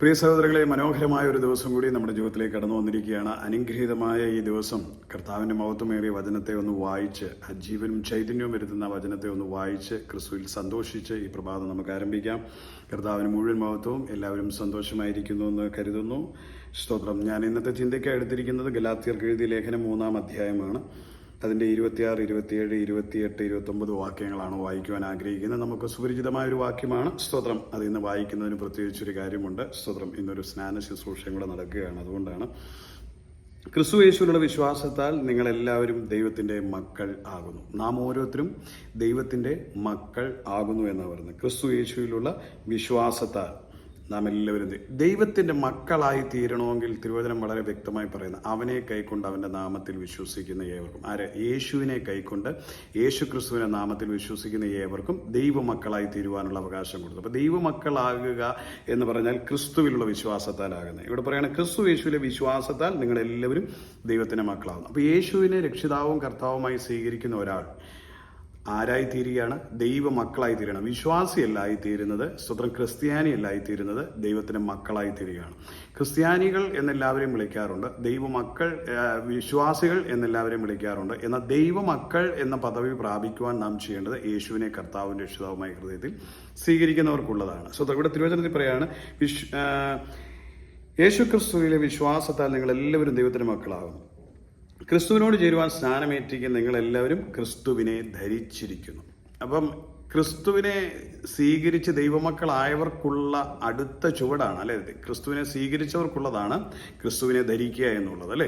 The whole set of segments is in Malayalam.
പ്രിയ സഹോദരങ്ങളെ മനോഹരമായ ഒരു ദിവസം കൂടി നമ്മുടെ ജീവിതത്തിലേക്ക് കടന്നു വന്നിരിക്കുകയാണ്. അനുഗ്രഹീതമായ ഈ ദിവസം കർത്താവിന്റെ മഹത്വമേറിയ വചനത്തെ ഒന്ന് വായിച്ച് ആ ജീവനും ചൈതന്യവും വരുത്തുന്ന വചനത്തെ ഒന്ന് വായിച്ച് ക്രിസ്തുവിൽ സന്തോഷിച്ച് ഈ പ്രഭാതം നമുക്ക് ആരംഭിക്കാം. കർത്താവിന് മുഴുവൻ മഹത്വവും എല്ലാവരും സന്തോഷമായിരിക്കുന്നു എന്ന് കരുതുന്നു. സ്തോത്രം. ഞാൻ ഇന്നത്തെ ചിന്തയ്ക്കായി എടുത്തിരിക്കുന്നത് ഗലാത്തിയർക്ക് എഴുതിയ ലേഖനം മൂന്നാം അധ്യായമാണ്. അതിന്റെ ഇരുപത്തിയാറ് ഇരുപത്തിയേഴ് ഇരുപത്തിയെട്ട് ഇരുപത്തൊമ്പത് വാക്യങ്ങളാണ് വായിക്കുവാൻ ആഗ്രഹിക്കുന്നത്. നമുക്ക് സുപരിചിതമായ ഒരു വാക്യമാണ് സ്തോത്രം. അത് ഇന്ന് വായിക്കുന്നതിന് പ്രത്യേകിച്ചൊരു കാര്യമുണ്ട്. സ്തോത്രം ഇന്നൊരു സ്നാന ശുശ്രൂഷയും കൂടെ നടക്കുകയാണ്. അതുകൊണ്ടാണ് ക്രിസ്തു യേശുവിനുള്ള വിശ്വാസത്താൽ നിങ്ങളെല്ലാവരും ദൈവത്തിന്റെ മക്കൾ ആകുന്നു. നാം ഓരോരുത്തരും ദൈവത്തിന്റെ മക്കൾ ആകുന്നു എന്നാണ് പറയുന്നത്. ക്രിസ്തു യേശുവിലുള്ള വിശ്വാസത്താൽ നാം എല്ലാവരും ദൈവത്തിന്റെ മക്കളായി തീരണമെങ്കിൽ തിരുവചനം വളരെ വ്യക്തമായി പറയുന്നു. അവനെ കൈക്കൊണ്ട് അവന്റെ നാമത്തിൽ വിശ്വസിക്കുന്ന ഏവർക്കും. ആരെ? യേശുവിനെ കൈക്കൊണ്ട് യേശു ക്രിസ്തുവിന്റെ നാമത്തിൽ വിശ്വസിക്കുന്ന ഏവർക്കും ദൈവമക്കളായി തീരുവാനുള്ള അവകാശം കൊടുത്തു. അപ്പോൾ ദൈവമക്കളാകുക എന്ന് പറഞ്ഞാൽ ക്രിസ്തുവിലുള്ള വിശ്വാസത്താലാകുന്നത്. ഇവിടെ പറയുകയാണ് ക്രിസ്തു യേശുവിലെ വിശ്വാസത്താൽ നിങ്ങളെല്ലാവരും ദൈവത്തിന്റെ മക്കളാകുന്നു. അപ്പോൾ യേശുവിനെ രക്ഷിതാവും കർത്താവുമായി സ്വീകരിക്കുന്ന ഒരാൾ ആരായി തീരുകയാണ് ദൈവ മക്കളായി തീരണം വിശ്വാസിയല്ലായി തീരുന്നത് സ്വതന്ത്രം ക്രിസ്ത്യാനിയല്ലായി തീരുന്നത് ദൈവത്തിന്റെ മക്കളായി തീരുകയാണ് ക്രിസ്ത്യാനികൾ എന്നെല്ലാവരെയും വിളിക്കാറുണ്ട്. ദൈവമക്കൾ മക്കൾ വിശ്വാസികൾ എന്നെല്ലാവരെയും വിളിക്കാറുണ്ട്. എന്നാൽ ദൈവമക്കൾ എന്ന പദവി പ്രാപിക്കുവാൻ നാം ചെയ്യേണ്ടത് യേശുവിനെ കർത്താവിന്റെ രക്ഷിതാവുമായി ഹൃദയത്തിൽ സ്വീകരിക്കുന്നവർക്കുള്ളതാണ്. സ്വതന്ത്ര ഇവിടെ തിരുവചനത്തിൽ പറയാണ് വിശ് ആ, യേശു ക്രിസ്തുവിലെ വിശ്വാസത്താൽ നിങ്ങൾ എല്ലാവരും ദൈവത്തിന്റെ മക്കളാകും ക്രിസ്തുവിനോട് ചേരുവാൻ സ്നാനമേറ്റിരിക്കുന്ന നിങ്ങളെല്ലാവരും ക്രിസ്തുവിനെ ധരിച്ചിരിക്കുന്നു. അപ്പം ക്രിസ്തുവിനെ സ്വീകരിച്ച് ദൈവമക്കളായവർക്കുള്ള അടുത്ത ചുവടാണ് അല്ലേ? ക്രിസ്തുവിനെ സ്വീകരിച്ചവർക്കുള്ളതാണ് ക്രിസ്തുവിനെ ധരിക്കുക എന്നുള്ളത് അല്ലേ?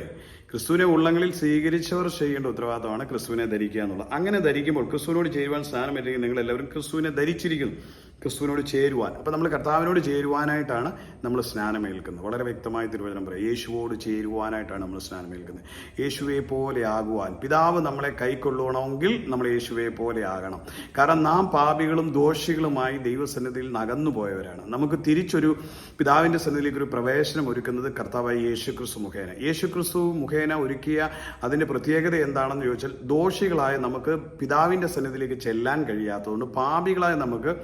ക്രിസ്തുവിനെ ഉള്ളങ്ങളിൽ സ്വീകരിച്ചവർ ചെയ്യേണ്ട ഉത്തരവാദിത്തമാണ് ക്രിസ്തുവിനെ ധരിക്കുക എന്നുള്ളത്. അങ്ങനെ ധരിക്കുമ്പോൾ ക്രിസ്തുവിനോട് ചേരുവാൻ സ്നാനമേറ്റിരിക്കുന്ന നിങ്ങൾ എല്ലാവരും ക്രിസ്തുവിനെ ധരിച്ചിരിക്കുന്നു. ക്രിസ്തുവിനോട് ചേരുവാൻ. അപ്പം നമ്മൾ കർത്താവിനോട് ചേരുവാനായിട്ടാണ് നമ്മൾ സ്നാനമേൽക്കുന്നത്. വളരെ വ്യക്തമായ തിരുവചനം പറയാം. യേശുവോട് ചേരുവാനായിട്ടാണ് നമ്മൾ സ്നാനമേൽക്കുന്നത്. യേശുവെ പോലെ ആകുവാൻ. പിതാവ് നമ്മളെ കൈക്കൊള്ളണമെങ്കിൽ നമ്മൾ യേശുവെ പോലെ ആകണം. കാരണം നാം പാപികളും ദോഷികളുമായി ദൈവസന്നിധിയിൽ നകന്നു പോയവരാണ് നമുക്ക് തിരിച്ചൊരു പിതാവിന്റെ സന്നിധിയിലേക്ക് ഒരു പ്രവേശനം ഒരുക്കുന്നത് കർത്താവായി യേശു ക്രിസ്തു മുഖേന. യേശു ക്രിസ്തു മുഖേന ഒരുക്കിയ അതിന്റെ പ്രത്യേകത എന്താണെന്ന് ചോദിച്ചാൽ ദോഷികളായ നമുക്ക് പിതാവിന്റെ സന്നിധിയിലേക്ക് ചെല്ലാൻ കഴിയാത്തതുകൊണ്ട് പാപികളായ നമുക്ക്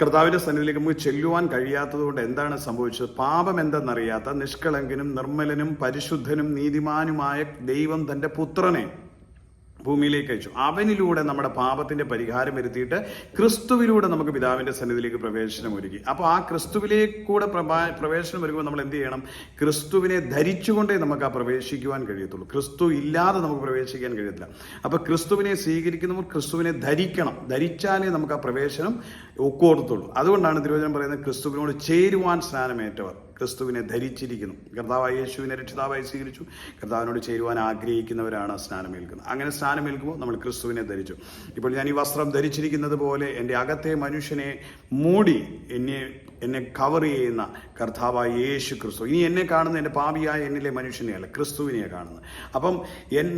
കർത്താവിന്റെ സന്നിധിയിലേക്ക് നമുക്ക് ചെല്ലുവാൻ കഴിയാത്തതുകൊണ്ട് എന്താണ് സംഭവിച്ചത്? പാപം എന്തെന്നറിയാത്ത നിഷ്കളങ്കനും നിർമ്മലനും പരിശുദ്ധനും നീതിമാനുമായ ദൈവം തന്റെ പുത്രനെ ഭൂമിയിലേക്ക് അയച്ചു. അവനിലൂടെ നമ്മുടെ പാപത്തിന്റെ പരിഹാരം വരുത്തിയിട്ട് ക്രിസ്തുവിലൂടെ നമുക്ക് പിതാവിന്റെ സന്നിധിയിലേക്ക് പ്രവേശനം ഒരുക്കി. അപ്പോൾ ആ ക്രിസ്തുവിലേക്കൂടെ പ്രവേശനം ഒരുക്കുമ്പോൾ നമ്മൾ എന്ത് ചെയ്യണം? ക്രിസ്തുവിനെ ധരിച്ചുകൊണ്ടേ നമുക്ക് ആ പ്രവേശിക്കുവാൻ കഴിയത്തുള്ളൂ. ക്രിസ്തു ഇല്ലാതെ നമുക്ക് പ്രവേശിക്കാൻ കഴിയത്തില്ല. അപ്പോൾ ക്രിസ്തുവിനെ സ്വീകരിക്കുന്നവർ ക്രിസ്തുവിനെ ധരിക്കണം. ധരിച്ചാലേ നമുക്ക് ആ പ്രവേശനം ഒക്കോർത്തുള്ളൂ. അതുകൊണ്ടാണ് തിരുവചനം പറയുന്നത് ക്രിസ്തുവിനോട് ചേരുവാൻ സ്നാനമേറ്റവർ. ക്രിസ്തുവിനെ ധരിച്ചിരിക്കുന്നു. കർത്താവായ യേശുവിനെ രക്ഷിതാവായി സ്വീകരിച്ചു. കർത്താവിനോട് ചേരുവാൻ ആഗ്രഹിക്കുന്നവരാണ് സ്നാനമേൽക്കുന്നത്. അങ്ങനെ സ്നാനമേൽക്കുമ്പോൾ നമ്മൾ ക്രിസ്തുവിനെ ധരിച്ചു. ഇപ്പോൾ ഞാൻ ഈ വസ്ത്രം ധരിച്ചിരിക്കുന്നത് പോലെ എന്റെ അകത്തെ മനുഷ്യനെ മൂടി എന്നെ എന്നെ കവർ ചെയ്യുന്ന കർത്താവായ യേശു ക്രിസ്തു ഇനി എന്നെ കാണുന്ന എന്റെ പാപിയായ എന്നിലെ മനുഷ്യനെയല്ല ക്രിസ്തുവിനെയാണ് കാണുന്നത്. അപ്പം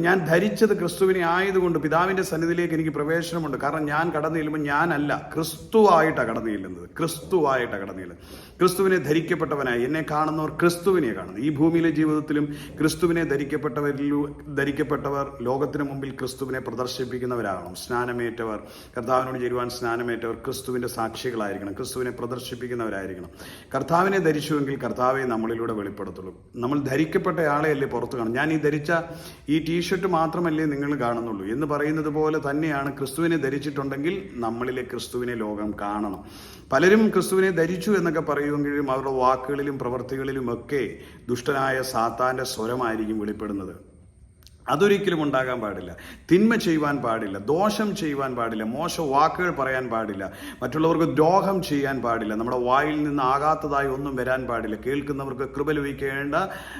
ഞാൻ ധരിച്ചത് ക്രിസ്തുവിനെ ആയതുകൊണ്ട് പിതാവിന്റെ സന്നിധിയിലേക്ക് എനിക്ക് പ്രവേശനമുണ്ട്. കാരണം ഞാൻ കടന്നു ചെല്ലുമ്പോൾ ഞാനല്ല ക്രിസ്തുവായിട്ടാണ് കടന്നു ചെല്ലുന്നത്. ക്രിസ്തുവായിട്ടാണ് കടന്നു ചെല്ലുന്നത്. ക്രിസ്തുവിനെ ധരിക്കപ്പെട്ടവനായി എന്നെ കാണുന്നവർ ക്രിസ്തുവിനെ കാണുന്നത്. ഈ ഭൂമിയിലെ ജീവിതത്തിലും ക്രിസ്തുവിനെ ധരിക്കപ്പെട്ടവരിലു ധരിക്കപ്പെട്ടവർ ലോകത്തിന് മുമ്പിൽ ക്രിസ്തുവിനെ പ്രദർശിപ്പിക്കുന്നവരാകണം. സ്നാനമേറ്റവർ കർത്താവിനോട് ചേരുവാൻ സ്നാനമേറ്റവർ ക്രിസ്തുവിന്റെ സാക്ഷികളായിരിക്കണം. ക്രിസ്തുവിനെ പ്രദർശിപ്പിക്കുന്നവരായിരിക്കണം കർത്താവിനെ ധരിച്ചുവെങ്കിൽ കർത്താവെ നമ്മളിലൂടെ വെളിപ്പെടുത്തുള്ളൂ. നമ്മൾ ധരിക്കപ്പെട്ട ആളെയല്ലേ പുറത്ത് കാണും. ഞാൻ ഈ ധരിച്ച ഈ ടീഷർട്ട് മാത്രമല്ലേ നിങ്ങൾ കാണുന്നുള്ളൂ എന്ന് പറയുന്നത് പോലെ തന്നെയാണ് ക്രിസ്തുവിനെ ധരിച്ചിട്ടുണ്ടെങ്കിൽ നമ്മളിലെ ക്രിസ്തുവിനെ ലോകം കാണണം. പലരും ക്രിസ്തുവിനെ ധരിച്ചു എന്നൊക്കെ പറയുമെങ്കിലും അവരുടെ വാക്കുകളിലും പ്രവൃത്തികളിലും ഒക്കെ ദുഷ്ടനായ സാത്താന്റെ സ്വരമായിരിക്കും വെളിപ്പെടുന്നത്. അതൊരിക്കലും ഉണ്ടാകാൻ പാടില്ല. തിന്മ ചെയ്യുവാൻ പാടില്ല ദോഷം ചെയ്യുവാൻ പാടില്ല മോശ വാക്കുകൾ പറയാൻ പാടില്ല മറ്റുള്ളവർക്ക് ദ്രോഹം ചെയ്യാൻ പാടില്ല നമ്മുടെ വായിൽ നിന്ന് ആകാത്തതായി ഒന്നും വരാൻ പാടില്ല. കേൾക്കുന്നവർക്ക് കൃപ ലഭിക്കേണ്ട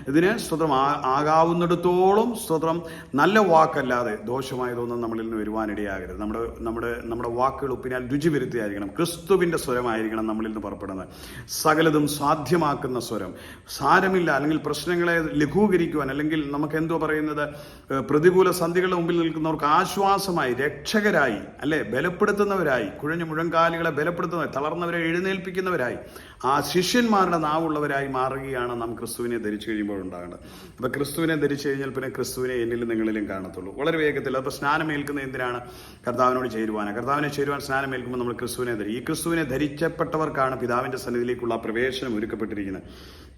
ഇതിന് സ്വതം ആകാവുന്നിടത്തോളം സ്വതം നല്ല വാക്കല്ലാതെ ദോഷമായതൊന്നും നമ്മളിൽ നിന്ന് വരുവാനിടയാകരുത്. നമ്മുടെ നമ്മുടെ നമ്മുടെ വാക്കുകൾ ഉപ്പിനാൽ രുചി വരുത്തിയായിരിക്കണം ക്രിസ്തുവിന്റെ സ്വരമായിരിക്കണം നമ്മളിൽ നിന്ന് പുറപ്പെടുന്നത്. സകലതും സാധ്യമാക്കുന്ന സ്വരം. സാരമില്ല അല്ലെങ്കിൽ പ്രശ്നങ്ങളെ ലഘൂകരിക്കുവാൻ അല്ലെങ്കിൽ നമുക്ക് എന്തോ പറയുന്നത് പ്രതികൂല സന്ധികളുടെ മുമ്പിൽ നിൽക്കുന്നവർക്ക് ആശ്വാസമായി രക്ഷകരായി അല്ലെ? ബലപ്പെടുത്തുന്നവരായി കുഴഞ്ഞു മുഴങ്കാലുകളെ ബലപ്പെടുത്തുന്നവർ തളർന്നവരെ എഴുന്നേൽപ്പിക്കുന്നവരായി. ആ ശിഷ്യന്മാരുടെ നാവുള്ളവരായി മാറുകയാണ് നാം ക്രിസ്തുവിനെ ധരിച്ചു കഴിയുമ്പോൾ ഉണ്ടാകേണ്ടത്. ക്രിസ്തുവിനെ ധരിച്ചു കഴിഞ്ഞാൽ പിന്നെ ക്രിസ്തുവിനെ എന്നിലും നിങ്ങളിലും കാണത്തുള്ളൂ. വളരെ വേഗത്തിൽ. അപ്പോൾ സ്നാനമേൽക്കുന്ന എന്തിനാണ്? കർത്താവിനോട് ചേരുവാനാണ്. കർത്താവിനെ ചേരുവാൻ സ്നാനമേൽക്കുമ്പോൾ നമ്മൾ ക്രിസ്തുവിനെ ധരി ഈ ക്രിസ്തുവിനെ ധരിച്ചപ്പെട്ടവർക്കാണ് പിതാവിന്റെ സന്നിധിയിലേക്കുള്ള പ്രവേശനം ഒരുക്കപ്പെട്ടിരിക്കുന്നത്.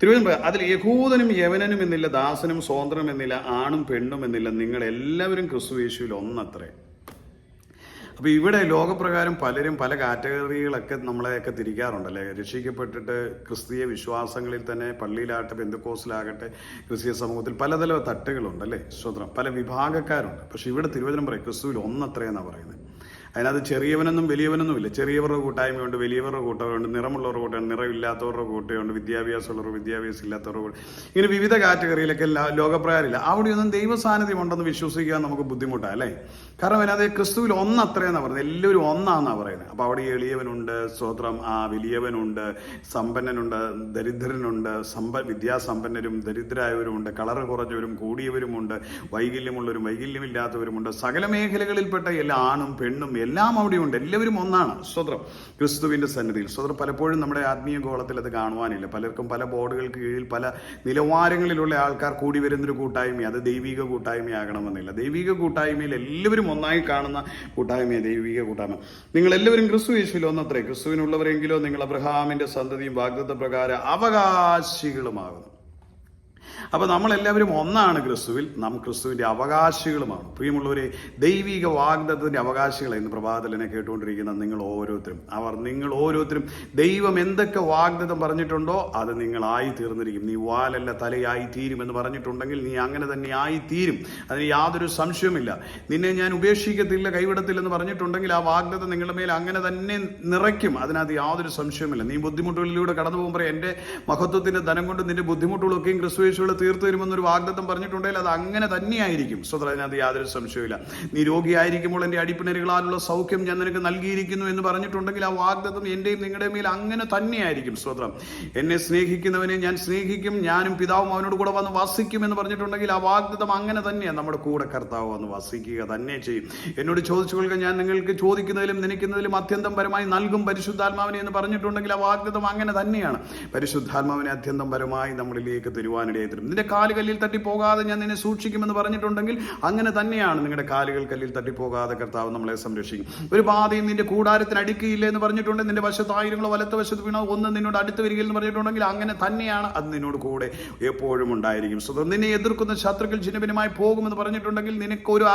തിരുവനന്തപുരം അതിൽ യഹൂദനും യവനനും എന്നില്ല ദാസനും സ്വതന്ത്രം എന്നില്ല ആണും പെണ്ണും എന്നില്ല നിങ്ങൾ എല്ലാവരും ക്രിസ്തു യേശുവിൽ ഒന്നത്രേ. അപ്പോൾ ഇവിടെ ലോകപ്രകാരം പലരും പല കാറ്റഗറികളൊക്കെ നമ്മളെയൊക്കെ തിരിക്കാറുണ്ടല്ലേ? രക്ഷിക്കപ്പെട്ടിട്ട് ക്രിസ്തീയ വിശ്വാസങ്ങളിൽ തന്നെ പള്ളിയിലാകട്ടെ ബന്ധുക്കോസിലാകട്ടെ ക്രിസ്തീയ സമൂഹത്തിൽ പലതല തട്ടുകളുണ്ടല്ലേ? സ്വതന്ത്രം പല വിഭാഗക്കാരുണ്ട്. പക്ഷേ ഇവിടെ തിരുവചനം പറയും ക്രിസ്തുവിൽ ഒന്നത്രയെന്നാണ് പറയുന്നത്. അതിനകത്ത് ചെറിയവനെന്നും വലിയവനൊന്നും ഇല്ല ചെറിയവരുടെ കൂട്ടായ്മയുണ്ട് വലിയവരുടെ കൂട്ടമുണ്ട് നിറമുള്ളവരുടെ കൂട്ടമുണ്ട് നിറമില്ലാത്തവരുടെ കൂട്ടമുണ്ട് വിദ്യാഭ്യാസമുള്ളവർ വിദ്യാഭ്യാസം ഇല്ലാത്തവരുടെ കൂട്ടം ഇങ്ങനെ വിവിധ കാറ്റഗറിയിലൊക്കെ ലോകപ്രകാരമില്ല. അവിടെയൊന്നും ദൈവ ഉണ്ടെന്ന് വിശ്വസിക്കാൻ നമുക്ക് ബുദ്ധിമുട്ടാണ് അല്ലേ? കാരണം അതിനകത്ത് ക്രിസ്തുവിൽ ഒന്നത്രയെന്നാണ് പറയുന്നത്. എല്ലാവരും ഒന്നാന്നാണ് പറയുന്നത്. അപ്പോൾ അവിടെ എളിയവനുണ്ട് സ്തോത്രം. ആ വലിയവനുണ്ട് സമ്പന്നനുണ്ട് ദരിദ്രനുണ്ട് സമ്പ വിദ്യാസമ്പന്നരും ദരിദ്രായവരുമുണ്ട് കളറ് കുറഞ്ഞവരും കൂടിയവരുമുണ്ട് വൈകല്യമുള്ളവരും വൈകല്യമില്ലാത്തവരുമുണ്ട്. സകല മേഖലകളിൽപ്പെട്ട എല്ലാ ആണും പെണ്ണും എല്ലാം അവിടെയുണ്ട് എല്ലാവരും ഒന്നാണ്. സ്വതന്ത്രം. ക്രിസ്തുവിന്റെ സന്നിധിയിൽ. സ്വതന്ത്രം പലപ്പോഴും നമ്മുടെ ആത്മീയ ഗോളത്തിൽ അത് കാണുവാനില്ല. പലർക്കും പല ബോർഡുകൾക്ക് കീഴിൽ പല നിലവാരങ്ങളിലുള്ള ആൾക്കാർ കൂടി വരുന്നൊരു കൂട്ടായ്മ അത് ദൈവിക കൂട്ടായ്മയാകണമെന്നില്ല. ദൈവിക കൂട്ടായ്മയിൽ എല്ലാവരും ഒന്നായി കാണുന്ന കൂട്ടായ്മയാണ് ദൈവിക കൂട്ടായ്മ. നിങ്ങൾ എല്ലാവരും ക്രിസ്തു യേശുവിൽ ഒന്നത്രേ ക്രിസ്തുവിനുള്ളവരെങ്കിലോ നിങ്ങൾ അബ്രഹാമിന്റെ സന്തതിയും വാഗ്ദത്ത പ്രകാരം അവകാശികളുമാകുന്നു. അപ്പോൾ നമ്മളെല്ലാവരും ഒന്നാണ് ക്രിസ്തുവിൽ. നാം ക്രിസ്തുവിന്റെ അവകാശികളുമാണ്. പ്രിയമുള്ളവരെ ദൈവിക വാഗ്ദത്തത്തിന്റെ അവകാശികളെ ഇന്ന് പ്രഭാതത്തിലെന്നെ കേട്ടുകൊണ്ടിരിക്കുന്ന നിങ്ങൾ ഓരോരുത്തരും. അവർ നിങ്ങൾ ഓരോരുത്തരും ദൈവം എന്തൊക്കെ വാഗ്ദത്തം പറഞ്ഞിട്ടുണ്ടോ അത് നിങ്ങളായി തീർന്നിരിക്കും. നീ വാലല്ല തലയായി തീരും എന്ന് പറഞ്ഞിട്ടുണ്ടെങ്കിൽ നീ അങ്ങനെ തന്നെ ആയി തീരും അതിന് യാതൊരു സംശയവുമില്ല. നിന്നെ ഞാൻ ഉപേക്ഷിക്കത്തില്ല കൈവിടത്തില്ലെന്ന് പറഞ്ഞിട്ടുണ്ടെങ്കിൽ ആ വാഗ്ദത്തം നിങ്ങളുടെ മേൽ അങ്ങനെ തന്നെ നിറയ്ക്കും. അതിനകത്ത് യാതൊരു സംശയവുമില്ല. നീ ബുദ്ധിമുട്ടുകളിലൂടെ കടന്നു പോകുമ്പോൾ എന്റെ മഹത്വത്തിന്റെ ധനം കൊണ്ട് നിന്റെ ബുദ്ധിമുട്ടുകളൊക്കെയും ക്രിസ്തുവേശുകൾ തീർത്തു തരുമെന്നൊരു വാഗ്ദത്തം പറഞ്ഞിട്ടുണ്ടെങ്കിൽ അത് അങ്ങനെ തന്നെയായിരിക്കും. സ്വതന്ത്ര അതിനകത്ത് യാതൊരു സംശയമില്ല നീ രോഗിയായിരിക്കുമ്പോൾ എന്റെ അടിപ്പിണരുകളാലുള്ള സൗഖ്യം ഞാൻ നിനക്ക് നൽകിയിരിക്കുന്നു എന്ന് പറഞ്ഞിട്ടുണ്ടെങ്കിൽ ആ വാഗ്ദത്തം എന്റെയും നിങ്ങളുടെയും മേൽ അങ്ങനെ തന്നെയായിരിക്കും. സ്വതന്ത്രം എന്നെ സ്നേഹിക്കുന്നവനെ ഞാൻ സ്നേഹിക്കും ഞാനും പിതാവും അവനോട് കൂടെ വന്ന് വസിക്കും എന്ന് പറഞ്ഞിട്ടുണ്ടെങ്കിൽ ആ വാഗ്ദത്തം അങ്ങനെ തന്നെയാണ് നമ്മുടെ കൂടെ കർത്താവ് വന്ന് വസിക്കുക തന്നെ ചെയ്യും. എന്നോട് ചോദിച്ചു കൊള്ളുക ഞാൻ നിങ്ങൾക്ക് ചോദിക്കുന്നതിലും നിനക്കുന്നതിലും അത്യന്തം പരമായി നൽകും പരിശുദ്ധാത്മാവിനെ എന്ന് പറഞ്ഞിട്ടുണ്ടെങ്കിൽ ആ വാഗ്ദത്തം അങ്ങനെ തന്നെയാണ്. പരിശുദ്ധാത്മാവിനെ അത്യന്തം പരമായി നമ്മളിലേക്ക് തരുവാനിടയായി തരും നിന്റെ കാലുകല്ലിൽ തട്ടി പോകാതെ ഞാൻ നിന്നെ സൂക്ഷിക്കുമെന്ന് പറഞ്ഞിട്ടുണ്ടെങ്കിൽ അങ്ങനെ തന്നെയാണ് നിങ്ങളുടെ കാലുകൾ കല്ലിൽ തട്ടിപ്പോകാതെ കർത്താവ് നമ്മളെ സംരക്ഷിക്കും. ഒരു ബാധയും നിന്റെ കൂടാരത്തിന് അടുക്കിയില്ല എന്ന് പറഞ്ഞിട്ടുണ്ടെങ്കിൽ നിന്റെ വശത്ത് ആയിരങ്ങളോ വലത്ത് വശത്ത് വീണോ ഒന്ന് നിന്നോട് അടുത്ത് വരികയെന്ന് പറഞ്ഞിട്ടുണ്ടെങ്കിൽ അങ്ങനെ തന്നെയാണ് അത് നിന്നോട് കൂടെ എപ്പോഴും ഉണ്ടായിരിക്കും. സ്വതം നിന്നെ എതിർക്കുന്ന ശത്രുക്കൾ ചിഹ്നപരമായി പോകുമെന്ന് പറഞ്ഞിട്ടുണ്ടെങ്കിൽ നിനക്കൊരു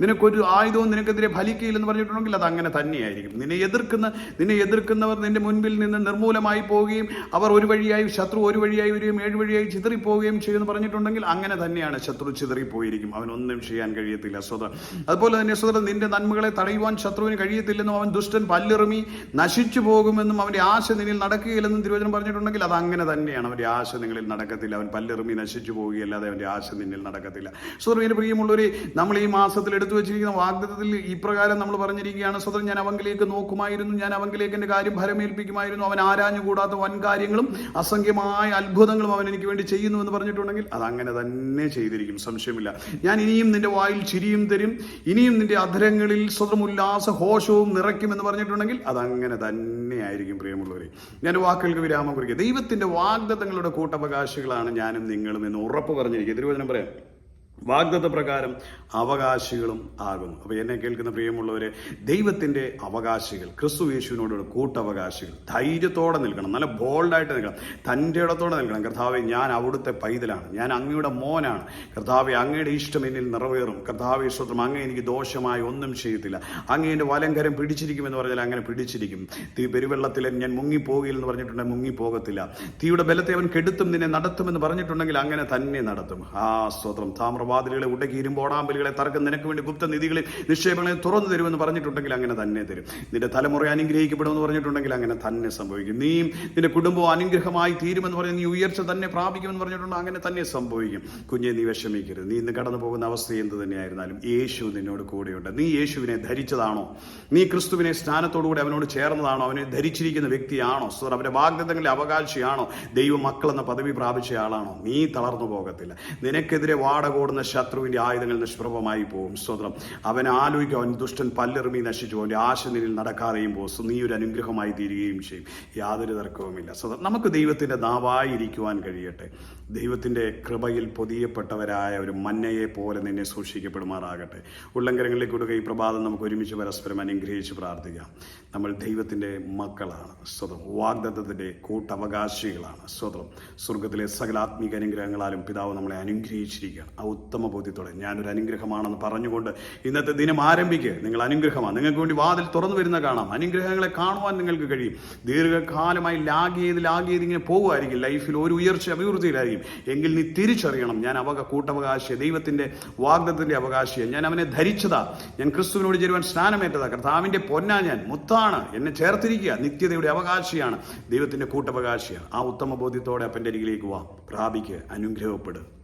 നിനക്കൊരു ആയുധവും നിനക്കെതിരെ ഫലിക്കുകയില്ലെന്ന് പറഞ്ഞിട്ടുണ്ടെങ്കിൽ അത് അങ്ങനെ തന്നെയായിരിക്കും. നിന്നെ എതിർക്കുന്ന നിന്നെ എതിർക്കുന്നവർ നിന്റെ മുൻപിൽ നിന്ന് നിർമൂലമായി പോവുകയും അവർ ഒരു വഴിയായി ശത്രു ഒരു വഴിയായി വരികയും ഏഴ് വഴിയായി ചിതറിപ്പോവുകയും ചെയ്യുമെന്ന് പറഞ്ഞിട്ടുണ്ടെങ്കിൽ അങ്ങനെ തന്നെയാണ്. ശത്രു ചിതറിപ്പോയിരിക്കും. അവനൊന്നും ചെയ്യാൻ കഴിയത്തില്ല സ്വത അതുപോലെ തന്നെ സ്വത നിന്റെ നന്മകളെ തടയുവാൻ ശത്രുവിന് കഴിയത്തില്ലെന്നും അവൻ ദുഷ്ടൻ പല്ലിറുമി നശിച്ചു പോകുമെന്നും അവന്റെ ആശ നിന്നിൽ നടക്കുകയില്ലെന്നും തിരുവചനം പറഞ്ഞിട്ടുണ്ടെങ്കിൽ അത് അങ്ങനെ തന്നെയാണ്. അവന്റെ ആശ നിങ്ങളിൽ നടക്കത്തില്ല. അവൻ പല്ലിറുമി നശിച്ചു പോവുകയല്ലാതെ അവന്റെ ആശ നിന്നിൽ നടക്കത്തില്ല. സ്വതം പ്രിയമുള്ളവർ നമ്മൾ ഈ മാസത്തിൽ എടുത്തു വെച്ചിരിക്കുന്ന വാഗ്ദത്തിൽ ഇപ്രകാരം നമ്മൾ പറഞ്ഞിരിക്കുകയാണ് സ്വതം ഞാൻ അവങ്കിലേക്ക് നോക്കുമായിരുന്നു. ഞാൻ അവങ്കിലേക്ക് എന്റെ കാര്യം ഫലമേൽപ്പിക്കുമായിരുന്നു. അവൻ ആരാഞ്ഞുകൂടാത്ത വൻ കാര്യങ്ങളും അസംഖ്യമായ അത്ഭുതങ്ങളും അവൻ എനിക്ക് വേണ്ടി ചെയ്യുന്നു എന്ന് പറഞ്ഞിട്ടുണ്ടെങ്കിൽ അത് അങ്ങനെ തന്നെ ചെയ്തിരിക്കും. സംശയമില്ല. ഞാൻ ഇനിയും നിന്റെ വായിൽ ചിരിയും തരും. ഇനിയും നിന്റെ അധരങ്ങളിൽ സ്വതം ഹോഷവും നിറയ്ക്കും എന്ന് പറഞ്ഞിട്ടുണ്ടെങ്കിൽ അത് അങ്ങനെ തന്നെയായിരിക്കും പ്രിയമുള്ളവരെ. ഞാൻ വാക്കുകൾക്ക് വിരാമം കുറിക്കുക ദൈവത്തിന്റെ വാഗ്ദത്തങ്ങളുടെ കൂട്ടവകാശികളാണ് ഞാനും നിങ്ങളും എന്ന് ഉറപ്പ് പറഞ്ഞിരിക്കുക. തിരുവചനം പറയാം. വാഗ്ദത്ത പ്രകാരം അവകാശികളും ആകുന്നു. അപ്പോൾ എന്നെ കേൾക്കുന്ന പ്രിയമുള്ളവരെ ദൈവത്തിന്റെ അവകാശികൾ ക്രിസ്തു യേശുവിനോടുള്ള കൂട്ടവകാശികൾ ധൈര്യത്തോടെ നിൽക്കണം. നല്ല ബോൾഡായിട്ട് നിൽക്കണം. തന്റെ ഇടത്തോടെ നിൽക്കണം. കർത്താവെ ഞാൻ അവിടുത്തെ പൈതലാണ്. ഞാൻ അങ്ങയുടെ മോനാണ്. കർത്താവെ അങ്ങയുടെ ഇഷ്ടം എന്നിൽ നിറവേറും. കർത്താവെ സ്വത്രം അങ്ങ് എനിക്ക് ദോഷമായി ഒന്നും ചെയ്യത്തില്ല. അങ്ങേന്റെ വലങ്കരം പിടിച്ചിരിക്കുമെന്ന് പറഞ്ഞാൽ അങ്ങനെ പിടിച്ചിരിക്കും. തീ പെരുവെള്ളത്തിൽ ഞാൻ മുങ്ങിപ്പോകില്ലെന്ന് പറഞ്ഞിട്ടുണ്ടെങ്കിൽ മുങ്ങിപ്പോകത്തില്ല. തീയുടെ ബലത്തെ അവൻ കെടുത്തും നിന്നെ നടത്തുമെന്ന് പറഞ്ഞിട്ടുണ്ടെങ്കിൽ അങ്ങനെ തന്നെ നടത്തും. ആ സ്തോത്രം. താമ്രവാതിലുകളെ ഉടകീരും ഇരുമ്പോടാമ്പലുകളെ തർക്കം. നിനക്ക് വേണ്ടി ഗുപ്ത നിധികളെ നിക്ഷേപങ്ങളെ തുറന്നു തരുമെന്ന് പറഞ്ഞിട്ടുണ്ടെങ്കിൽ അങ്ങനെ തന്നെ തരും. നിന്റെ തലമുറ അനുഗ്രഹിക്കപ്പെടുമെന്ന് പറഞ്ഞിട്ടുണ്ടെങ്കിൽ അങ്ങനെ തന്നെ സംഭവിക്കും. നീ നിന്റെ കുടുംബവും അനുഗ്രഹമായി തീരുമെന്ന് പറഞ്ഞ് നീ ഉയർച്ച തന്നെ പ്രാപിക്കുമെന്ന് പറഞ്ഞിട്ടുണ്ട് അങ്ങനെ തന്നെ സംഭവിക്കും. കുഞ്ഞെ നീ വിഷമിക്കരുത്. നീ ഇന്ന് കടന്നു പോകുന്ന അവസ്ഥ എന്ത് തന്നെയായിരുന്നാലും യേശു നിന്നോട് കൂടെയുണ്ട്. നീ യേശുവിനെ ധരിച്ചതാണോ? നീ ക്രിസ്തുവിനെ സ്നാനത്തോടുകൂടി അവനോട് ചേർന്നതാണോ? അവനെ ധരിച്ചിരിക്കുന്ന വ്യക്തിയാണോ? സോ അവന്റെ വാഗ്ദത്തങ്ങളുടെ അവകാശിയാണോ? ദൈവ മക്കളെന്ന പദവി പ്രാപിച്ച ആളാണോ? നീ തളർന്നു പോകത്തില്ല. നിനക്കെതിരെ വാട പൊക്കുന്ന ശത്രുവിന്റെ ആയുധങ്ങൾ നിഷ്പ്രഭമായി പോകും സ്തോത്രം. അവൻ ആലോചിക്കും അവൻ ദുഷ്ടൻ പല്ലെറുമി നശിച്ചു. അവന്റെ ആശനിലിൽ നടക്കാതെയും പോകും. നീ ഒരു അനുഗ്രഹമായി തീരുകയും ചെയ്യും. യാതൊരു തർക്കവുമില്ല. സ്വതം നമുക്ക് ദൈവത്തിന്റെ നാവായിരിക്കുവാൻ കഴിയട്ടെ. ദൈവത്തിന്റെ കൃപയിൽ പൊതിയപ്പെട്ടവരായ ഒരു മന്നയെ പോലെ നിന്നെ സൂക്ഷിക്കപ്പെടുമാറാകട്ടെ. ഉള്ളങ്കരങ്ങളിലേക്ക് കൊടുക്കുക ഈ പ്രഭാതം നമുക്ക് ഒരുമിച്ച് പരസ്പരം അനുഗ്രഹിച്ച് പ്രാർത്ഥിക്കാം. നമ്മൾ ദൈവത്തിന്റെ മക്കളാണ്. സ്വതം വാഗ്ദത്തത്തിന്റെ കൂട്ടവകാശികളാണ്. സ്വതം സ്വർഗത്തിലെ സകലാത്മീക അനുഗ്രഹങ്ങളാലും പിതാവ് നമ്മളെ അനുഗ്രഹിച്ചിരിക്കുകയാണ്. ഉത്തമ ബോധ്യത്തോടെ ഞാനൊരു അനുഗ്രഹമാണെന്ന് പറഞ്ഞുകൊണ്ട് ഇന്നത്തെ ദിനം ആരംഭിക്കുക നിങ്ങൾ അനുഗ്രഹമാണ്. നിങ്ങൾക്ക് വേണ്ടി വാതിൽ തുറന്നു വരുന്ന കാണാം. അനുഗ്രഹങ്ങളെ കാണുവാൻ നിങ്ങൾക്ക് കഴിയും. ദീർഘകാലമായി ലാഗ് ചെയ്ത് ലാഗ് ചെയ്ത് ഇങ്ങനെ പോകുമായിരിക്കും. ലൈഫിൽ ഒരു ഉയർച്ച അഭിവൃദ്ധിയിലായിരിക്കും. എങ്കിൽ നീ തിരിച്ചറിയണം. ഞാൻ അവക കൂട്ടവകാശിയ. ദൈവത്തിന്റെ വാഗ്ദത്തിന്റെ അവകാശിയെ. ഞാൻ അവനെ ധരിച്ചതാ. ഞാൻ ക്രിസ്തുവിനോട് ചേരുവാൻ സ്നാനമേറ്റതാ. കർത്താവിന്റെ പൊന്നാ ഞാൻ. മുത്താണ്. എന്നെ ചേർത്തിരിക്കുക. നിത്യതയുടെ അവകാശിയാണ്. ദൈവത്തിന്റെ കൂട്ടവകാശിയാണ് ആ ഉത്തമ ബോധ്യത്തോടെ അപ്പന്റെ അരികിലേക്ക് വാ. പ്രാപിക്കുക അനുഗ്രഹപ്പെടുക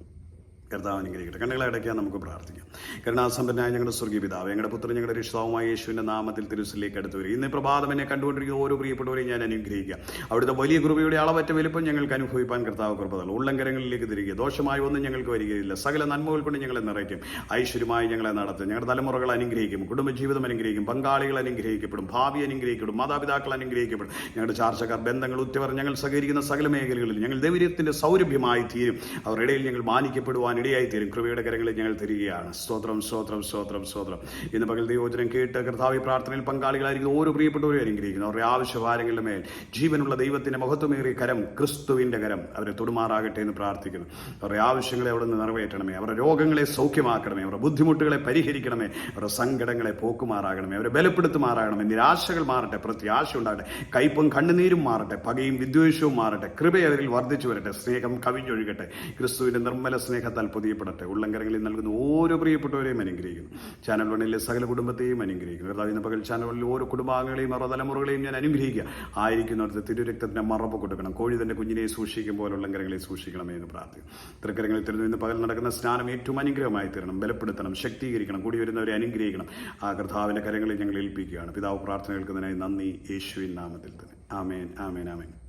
കർത്താവ് അനുഗ്രഹിക്കട്ടെ. കണ്ണുകളെ അടയ്ക്കാൻ നമുക്ക് പ്രാർത്ഥിക്കാം. കരുണാസമ്പന്നായ ഞങ്ങളുടെ സ്വർഗീയ പിതാവ് ഞങ്ങളുടെ പുത്രൻ ഞങ്ങളുടെ രക്ഷിതാവുമായ യേശുവിന്റെ നാമത്തിൽ തിരുസിലേക്ക് അടുത്ത് വരും ഇന്ന് പ്രഭാതം എന്നെ കണ്ടുകൊണ്ടിരിക്കുന്ന ഓരോ പ്രിയപ്പെട്ടവരെയും ഞാൻ അനുഗ്രഹിക്കുക അവിടുത്തെ വലിയ കൃപയുടെ അളവറ്റ വലിപ്പം ഞങ്ങൾക്ക് അനുഭവിപ്പാൻ കർത്താവ് കൃപതൽ ഉള്ളങ്കരങ്ങളിലേക്ക് തിരികെ ദോഷമായി ഒന്നും ഞങ്ങൾക്ക് വരികയില്ല. സകല നന്മകൾ കൊണ്ട് ഞങ്ങളെ നിറയ്ക്കും. ഐശ്വര്യമായി ഞങ്ങളെ നടത്തും. ഞങ്ങളുടെ തലമുറകൾ അനുഗ്രഹിക്കും. കുടുംബജീവിതം അനുഗ്രഹിക്കും. പങ്കാളികൾ അനുഗ്രഹിക്കപ്പെടും. ഭാവി അനുഗ്രഹിക്കപ്പെടും. മാതാപിതാക്കൾ അനുഗ്രഹിക്കപ്പെടും. ഞങ്ങളുടെ ചാർച്ചക്കാർ ബന്ധങ്ങൾ ഉറ്റവർ ഞങ്ങൾ സഹകരിക്കുന്ന സകല മേഖലകളിൽ ഞങ്ങൾ ദൈവത്തിന്റെ സൗരഭ്യമായി തീരും. അവരുടെ ഇടയിൽ ഞങ്ങൾ മാനിക്കപ്പെടുവാൻ ഇടയായി തീരും കൃപയുടെ കരങ്ങളിൽ ഞങ്ങൾ തിരികെയാണ്. സ്തോത്രം സ്തോത്രം സ്തോത്രം സ്തോത്രം. ഇന്ന് പകൽ ദൈവോചനം കേട്ട് കർത്താവി പ്രാർത്ഥനയിൽ പങ്കാളികളായിരിക്കുന്ന ഓരോ പ്രിയപ്പെട്ടവരും അനുഗ്രഹിക്കുന്നു. അവരുടെ ആവശ്യഭാരങ്ങളുടെ മേൽ ജീവനുള്ള ദൈവത്തിന്റെ മഹത്വമേറിയ കരം ക്രിസ്തുവിന്റെ കരം അവരെ തൊടുമാറാകട്ടെ എന്ന് പ്രാർത്ഥിക്കുന്നു. അവരുടെ ആവശ്യങ്ങളെ അവിടെ നിന്ന് നിറവേറ്റണമേ. അവരുടെ രോഗങ്ങളെ സൗഖ്യമാക്കണമേ. അവരുടെ ബുദ്ധിമുട്ടുകളെ പരിഹരിക്കണമേ. അവരുടെ സങ്കടങ്ങളെ പോക്കുമാറാകണമേ. അവരെ ബലപ്പെടുത്തുമാറാകണമേ. നിരാശകൾ മാറട്ടെ. പ്രത്യാശ ഉണ്ടാകട്ടെ. കയ്പും കണ്ണുനീരും മാറട്ടെ. പകയും വിദ്വേഷവും മാറട്ടെ. കൃപയവരിൽ വർദ്ധിച്ചു വരട്ടെ. സ്നേഹം കവിഞ്ഞൊഴുകട്ടെ. ക്രിസ്തുവിന്റെ നിർമ്മല സ്നേഹത്താൽ പൊതിയപ്പെടട്ടെ. ഉള്ളങ്കരങ്ങളിൽ നൽകുന്ന ഓരോ പ്രിയപ്പെട്ടവരെയും അനുഗ്രഹിക്കുന്നു. ചാനൽ വണ്ണിലെ സകല കുടുംബത്തെയും അനുഗ്രഹിക്കുന്നു. കർത്താവ് ഇന്ന് പകൽ ചാനൽ വണ്ണിലെ ഓരോ കുടുംബാംഗങ്ങളെയും അവരുടെ തലമുറകളെയും ഞാൻ അനുഗ്രഹിക്കുക. ആയിരിക്കുന്നിടത്ത് തിരുരക്തത്തിന്റെ മറപ്പ് കൊടുക്കണം. കോഴി തന്നെ കുഞ്ഞിനെ സൂക്ഷിക്കും പോലെ ഉള്ളങ്കരങ്ങളെ സൂക്ഷിക്കണമേ എന്ന് പ്രാർത്ഥിക്കും തൃക്കരങ്ങളിൽ തിരുന്നു ഇന്ന് പകൽ നടക്കുന്ന സ്നാനം ഏറ്റവും അനുഗ്രഹമായി തീരണം. ബലപ്പെടുത്തണം ശക്തീകരിക്കണം കൂടി വരുന്നവരെ അനുഗ്രഹിക്കണം. ആ കർത്താവിന്റെ കരങ്ങളിൽ ഞങ്ങൾ ഏൽപ്പിക്കുകയാണ്. പിതാവ് പ്രാർത്ഥന കേൾക്കുന്നതിനായി നന്ദി. യേശുവിൻ നാമത്തിൽ തന്നെ. ആമേൻ ആമേൻ ആമേൻ.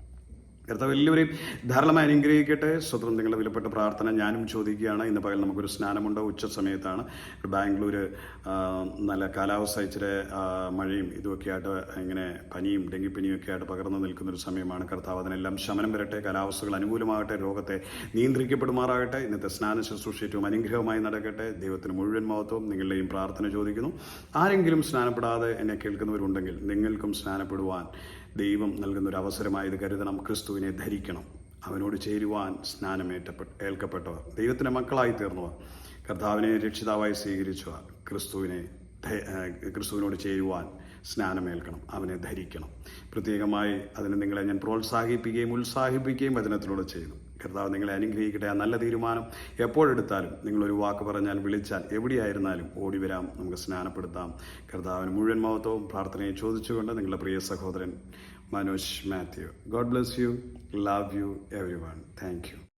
കർത്താവ് എല്ലാവരെയും ധാരാളമായി അനുഗ്രഹിക്കട്ടെ. സ്വതന്ത്രം നിങ്ങളുടെ വിലപ്പെട്ട പ്രാർത്ഥന ഞാനും ചോദിക്കുകയാണ്. ഇന്ന് പകൽ നമുക്കൊരു സ്നാനമുണ്ട്. ഉച്ച സമയത്താണ്. ബാംഗ്ലൂർ നല്ല കാലാവസ്ഥ ഇച്ചിരി മഴയും ഇതുമൊക്കെ ആയിട്ട് ഇങ്ങനെ പനിയും ഡെങ്കിപ്പനിയും ഒക്കെ ആയിട്ട് പകർന്നു നിൽക്കുന്നൊരു സമയമാണ്. കർത്താവ് അതിനെല്ലാം ശമനം വരട്ടെ. കാലാവസ്ഥകൾ അനുകൂലമാകട്ടെ. രോഗത്തെ നിയന്ത്രിക്കപ്പെടുമാറാകട്ടെ. ഇന്നത്തെ സ്നാന ശുശ്രൂഷ ഏറ്റവും അനുഗ്രഹമായി നടക്കട്ടെ. ദൈവത്തിന് മുഴുവൻ മഹത്വം. നിങ്ങളുടെയും പ്രാർത്ഥന ചോദിക്കുന്നു. ആരെങ്കിലും സ്നാനപ്പെടാതെ എന്നെ കേൾക്കുന്നവരുണ്ടെങ്കിൽ നിങ്ങൾക്കും സ്നാനപ്പെടുവാൻ ദൈവം നൽകുന്ന ഒരു അവസരമായി ഇത് കരുതണം. ക്രിസ്തുവിനെ ധരിക്കണം. അവനോട് ചേരുവാൻ സ്നാനമേറ്റപ്പെട്ട ഏൽക്കപ്പെട്ടവർ ദൈവത്തിന്റെ മക്കളായി തീർന്നവർ കർത്താവിനെ രക്ഷിതാവായി സ്വീകരിച്ചവർ ക്രിസ്തുവിനെ ക്രിസ്തുവിനോട് ചേരുവാൻ സ്നാനമേൽക്കണം. അവനെ ധരിക്കണം. പ്രത്യേകമായി അതിനെ നിങ്ങളെ ഞാൻ പ്രോത്സാഹിപ്പിക്കുകയും ഉത്സാഹിപ്പിക്കുകയും വചനത്തിലൂടെ ചെയ്യുന്നു. കർത്താവ് നിങ്ങളെ അനുഗ്രഹിക്കട്ടെ. ആ നല്ല തീരുമാനം എപ്പോഴെടുത്താലും നിങ്ങളൊരു വാക്ക് പറഞ്ഞാൽ വിളിച്ചാൽ എവിടെയായിരുന്നാലും ഓടി വരാം. നമുക്ക് സ്നാനപ്പെടുത്താം. കർത്താവിന് മുഴുവൻ മഹത്വവും പ്രാർത്ഥനയെ ചോദിച്ചുകൊണ്ട് നിങ്ങളുടെ പ്രിയ സഹോദരൻ Manoj Mathew. God bless you love you everyone thank you